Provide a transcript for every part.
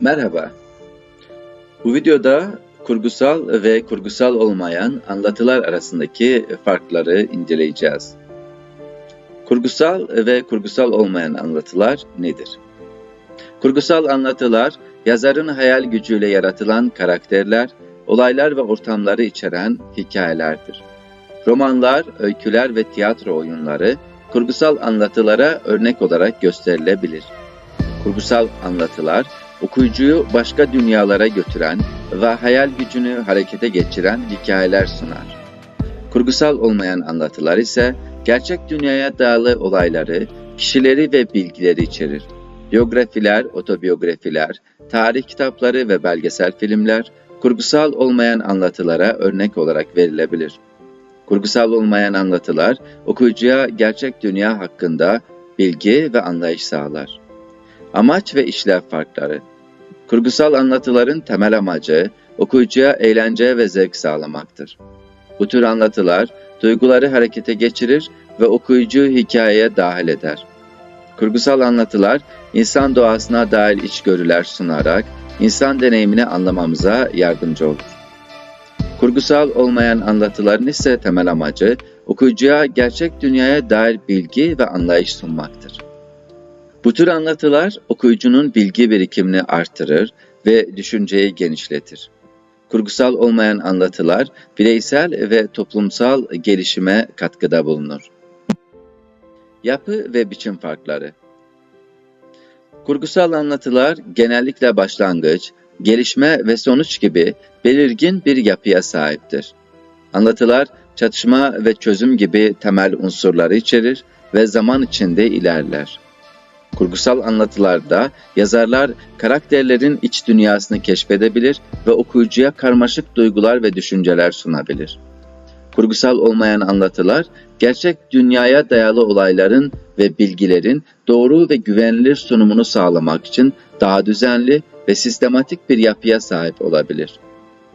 Merhaba. Bu videoda kurgusal ve kurgusal olmayan anlatılar arasındaki farkları inceleyeceğiz. Kurgusal ve kurgusal olmayan anlatılar nedir? Kurgusal anlatılar, yazarın hayal gücüyle yaratılan karakterler, olaylar ve ortamları içeren hikayelerdir. Romanlar, öyküler ve tiyatro oyunları kurgusal anlatılara örnek olarak gösterilebilir. Kurgusal anlatılar, okuyucuyu başka dünyalara götüren ve hayal gücünü harekete geçiren hikayeler sunar. Kurgusal olmayan anlatılar ise gerçek dünyaya dayalı olayları, kişileri ve bilgileri içerir. Biyografiler, otobiyografiler, tarih kitapları ve belgesel filmler kurgusal olmayan anlatılara örnek olarak verilebilir. Kurgusal olmayan anlatılar okuyucuya gerçek dünya hakkında bilgi ve anlayış sağlar. Amaç ve işlev farkları Kurgusal anlatıların temel amacı okuyucuya eğlence ve zevk sağlamaktır. Bu tür anlatılar duyguları harekete geçirir ve okuyucuyu hikayeye dahil eder. Kurgusal anlatılar insan doğasına dair içgörüler sunarak insan deneyimini anlamamıza yardımcı olur. Kurgusal olmayan anlatıların ise temel amacı okuyucuya gerçek dünyaya dair bilgi ve anlayış sunmaktır. Bu tür anlatılar okuyucunun bilgi birikimini artırır ve düşünceyi genişletir. Kurgusal olmayan anlatılar bireysel ve toplumsal gelişime katkıda bulunur. Yapı ve biçim farkları Kurgusal anlatılar genellikle başlangıç, gelişme ve sonuç gibi belirgin bir yapıya sahiptir. Anlatılar çatışma ve çözüm gibi temel unsurları içerir ve zaman içinde ilerler. Kurgusal anlatılarda yazarlar karakterlerin iç dünyasını keşfedebilir ve okuyucuya karmaşık duygular ve düşünceler sunabilir. Kurgusal olmayan anlatılar, gerçek dünyaya dayalı olayların ve bilgilerin doğru ve güvenilir sunumunu sağlamak için daha düzenli ve sistematik bir yapıya sahip olabilir.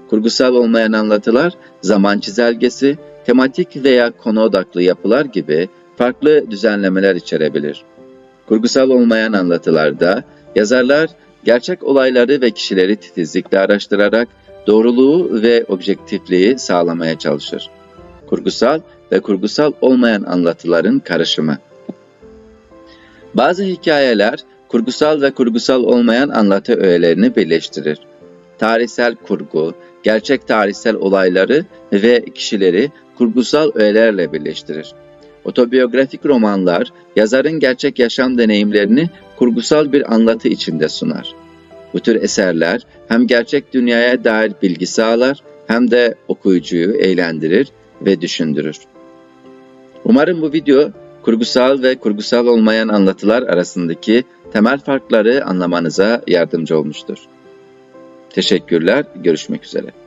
Kurgusal olmayan anlatılar, zaman çizelgesi, tematik veya konu odaklı yapılar gibi farklı düzenlemeler içerebilir. Kurgusal olmayan anlatılarda yazarlar gerçek olayları ve kişileri titizlikle araştırarak doğruluğu ve objektifliği sağlamaya çalışır. Kurgusal ve kurgusal olmayan anlatıların karışımı. Bazı hikayeler kurgusal ve kurgusal olmayan anlatı öğelerini birleştirir. Tarihsel kurgu, gerçek tarihsel olayları ve kişileri kurgusal öğelerle birleştirir. Otobiyografik romanlar yazarın gerçek yaşam deneyimlerini kurgusal bir anlatı içinde sunar. Bu tür eserler hem gerçek dünyaya dair bilgi sağlar hem de okuyucuyu eğlendirir ve düşündürür. Umarım bu video kurgusal ve kurgusal olmayan anlatılar arasındaki temel farkları anlamanıza yardımcı olmuştur. Teşekkürler, görüşmek üzere.